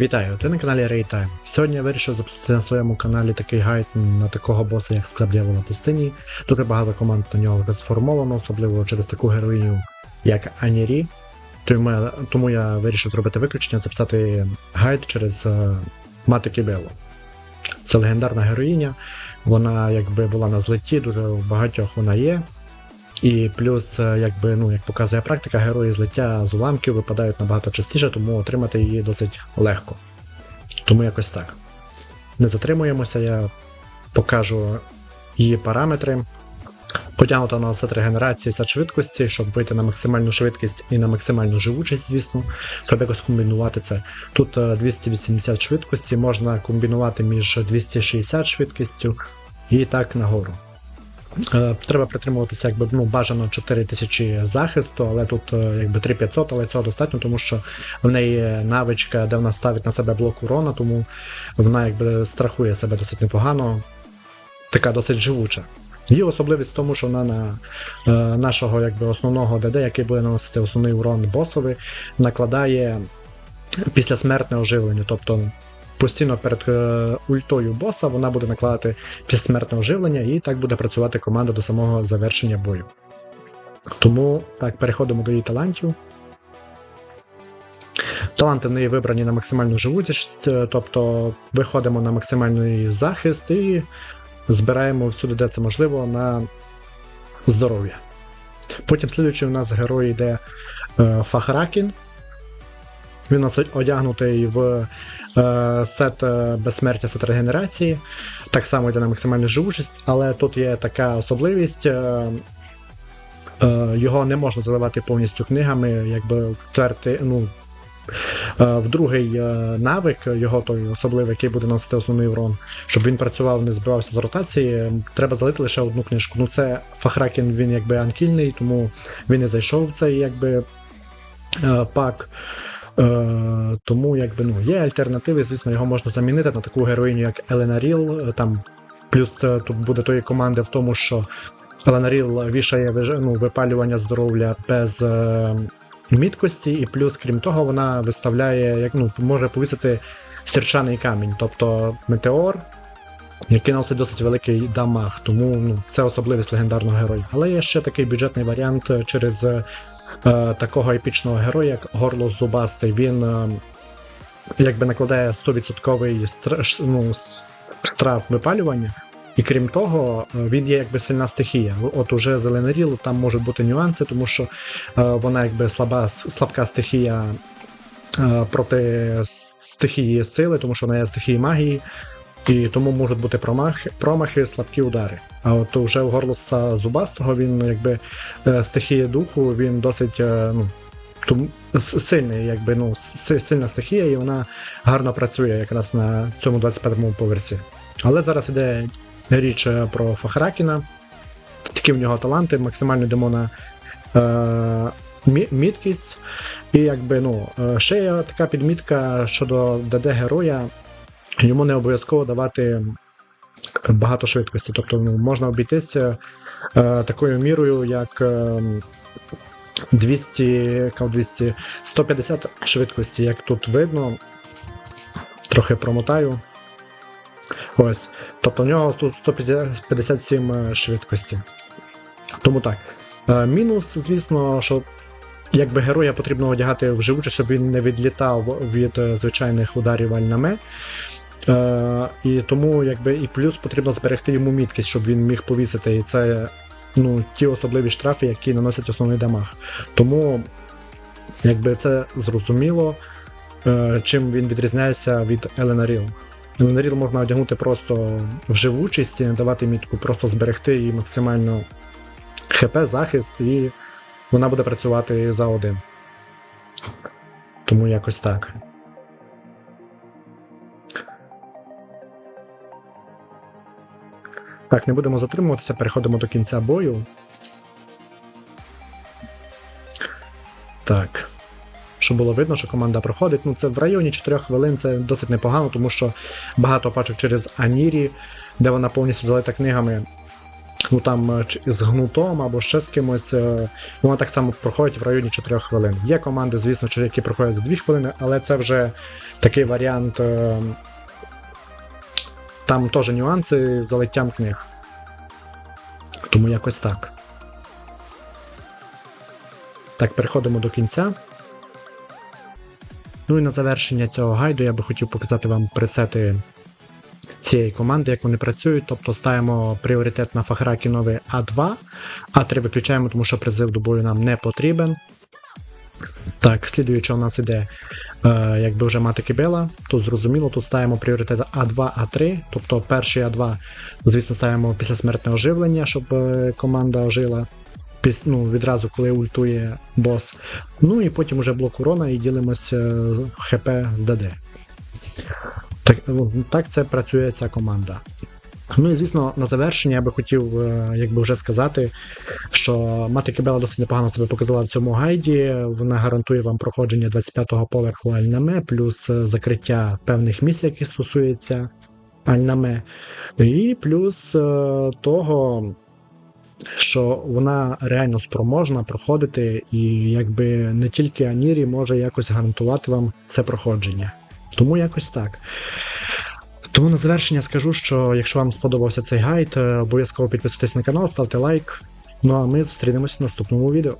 Вітаю, ти на каналі Raytime. Сьогодні я вирішив запустити на своєму каналі такий гайд на такого боса, як склеп дьявола пустині. Дуже багато команд на нього вже сформовано, особливо через таку героїню, як Анірі. Тому я вирішив зробити виключення, записати гайд через е, Мати Кібелу. Це легендарна героїня, вона якби була на злеті, дуже у багатьох вона є. І плюс, е, якби, ну, як показує практика, герої злиття з уламків випадають набагато частіше, тому отримати її досить легко. Тому якось так. Не затримуємося, я покажу її параметри. Потягнута на сет регенерації сет швидкості, щоб вийти на максимальну швидкість і на максимальну живучість, звісно, щоб якось комбінувати це. Тут е, 280 швидкості, можна комбінувати між 260 швидкістю і так нагору. Е, Треба притримуватися якби ну, бажано 4000 захисту, але тут е, якби 3500, але цього достатньо, тому що в неї навичка, де вона ставить на себе блок урона, тому вона якби страхує себе досить непогано, така досить живуча. Її особливість в тому, що вона на е, нашого якби, основного ДД, який буде наносити основний урон босові, накладає післясмертне оживлення. Тобто постійно перед е, ультою боса вона буде накладати післясмертне оживлення, і так буде працювати команда до самого завершення бою. Тому так, переходимо до її талантів. Таланти в неї вибрані на максимальну живучість, е, тобто виходимо на максимальний захист і збираємо всюди, де це можливо, на здоров'я. Потім слідуючий у нас герой йде е, Фахракін. Він нас одягнутий в е, сет е, безсмертя, сет регенерації. Так само йде на максимальну живучість, але тут є така особливість. Е, е, його не можна заливати повністю книгами, якби втерти, ну, е, в другий е, навик, його той особливий, який буде носити основний урон, щоб він працював, не збивався з ротації, треба залити лише одну книжку. Ну це Фахракін, він якби анкільний, тому він не зайшов в цей якби е, пак. Е, тому якби ну є альтернативи, звісно, його можна замінити на таку героїню, як Елена Ріл. е, Там плюс е, тут буде тої команди в тому, що Елена Ріл вішає ну, випалювання здоров'я без е, міткості, і плюс, крім того, вона виставляє, як ну, може повісити сірчаний камінь, тобто метеор. Який носить досить великий дамаг, тому ну, це особливість легендарного героя. Але є ще такий бюджетний варіант е, через е, е, такого епічного героя, як Горло Зубастий. Він е, якби накладає 100% стр, ну, штраф випалювання. І крім того, е, він є якби сильна стихія. От уже зеленаріл, там можуть бути нюанси, тому що е, вона якби слаба, слабка стихія е, проти стихії сили, тому що вона є стихії магії. І тому можуть бути промахи, промахи, слабкі удари. А от уже у горлоста зубастого він якби е, стихія духу, він досить е, ну, тому, сильний, якби ну, сильна стихія, і вона гарно працює якраз на цьому 25-му поверсі. Але зараз іде річ е, про Фахракіна. Такі в нього таланти, максимально йдемо на е, міткість. І якби ну, ще є така підмітка щодо ДД героя. Йому не обов'язково давати багато швидкості. Тобто ну, можна обійтися е, такою мірою, як е, 200, 200, 150 швидкості, як тут видно. Трохи промотаю. Ось. Тобто в нього тут 157 швидкості. Тому так. Е, мінус, звісно, що якби героя потрібно одягати в живуче, щоб він не відлітав від е, звичайних ударів альнаме. Е, і тому якби і плюс потрібно зберегти йому міткість, щоб він міг повісити. І це ну, ті особливі штрафи, які наносять основний дамаг. Тому, якби це зрозуміло, е, чим він відрізняється від Еленаріл. Еленаріл можна одягнути просто в живучість і не давати мітку, просто зберегти її максимально ХП, захист, і вона буде працювати за один. Тому якось так. Так, не будемо затримуватися, переходимо до кінця бою. Так. Щоб було видно, що команда проходить. Ну, це в районі 4 хвилин це досить непогано, тому що багато пачок через Анірі, де вона повністю залита книгами. ну там е, з гнутом або ще з кимось, е, вона так само проходить в районі 4 хвилин. Є команди, звісно, які проходять за 2 хвилини, але це вже такий варіант. Там теж нюанси з залиттям книг. Тому якось так. Так, переходимо до кінця. Ну і на завершення цього гайду я би хотів показати вам пресети цієї команди, як вони працюють. Тобто ставимо пріоритет на Фахракі новий А2, А3 виключаємо, тому що призив до бою нам не потрібен. Так, слідуючи у нас іде е, якби вже мати кибела, тут зрозуміло, тут ставимо пріоритет А2, А3, тобто перший А2, звісно, ставимо після смертне оживлення, щоб е, команда ожила. Піс, ну, відразу, коли ультує бос. Ну і потім вже блок урона і ділимося ХП з ДД. Так, ну, так це працює ця команда. Ну і звісно, на завершення я би хотів е, якби вже сказати, що мати Кібела досить непогано себе показала в цьому гайді. Вона гарантує вам проходження 25-го поверху Альнаме, плюс е, закриття певних місць, які стосуються Альнаме. І плюс е, того, що вона реально спроможна проходити, і якби не тільки Анірі може якось гарантувати вам це проходження. Тому якось так. Тому на завершення скажу, що якщо вам сподобався цей гайд, е, обов'язково підписуйтесь на канал, ставте лайк. Ну а ми зустрінемось в наступному відео.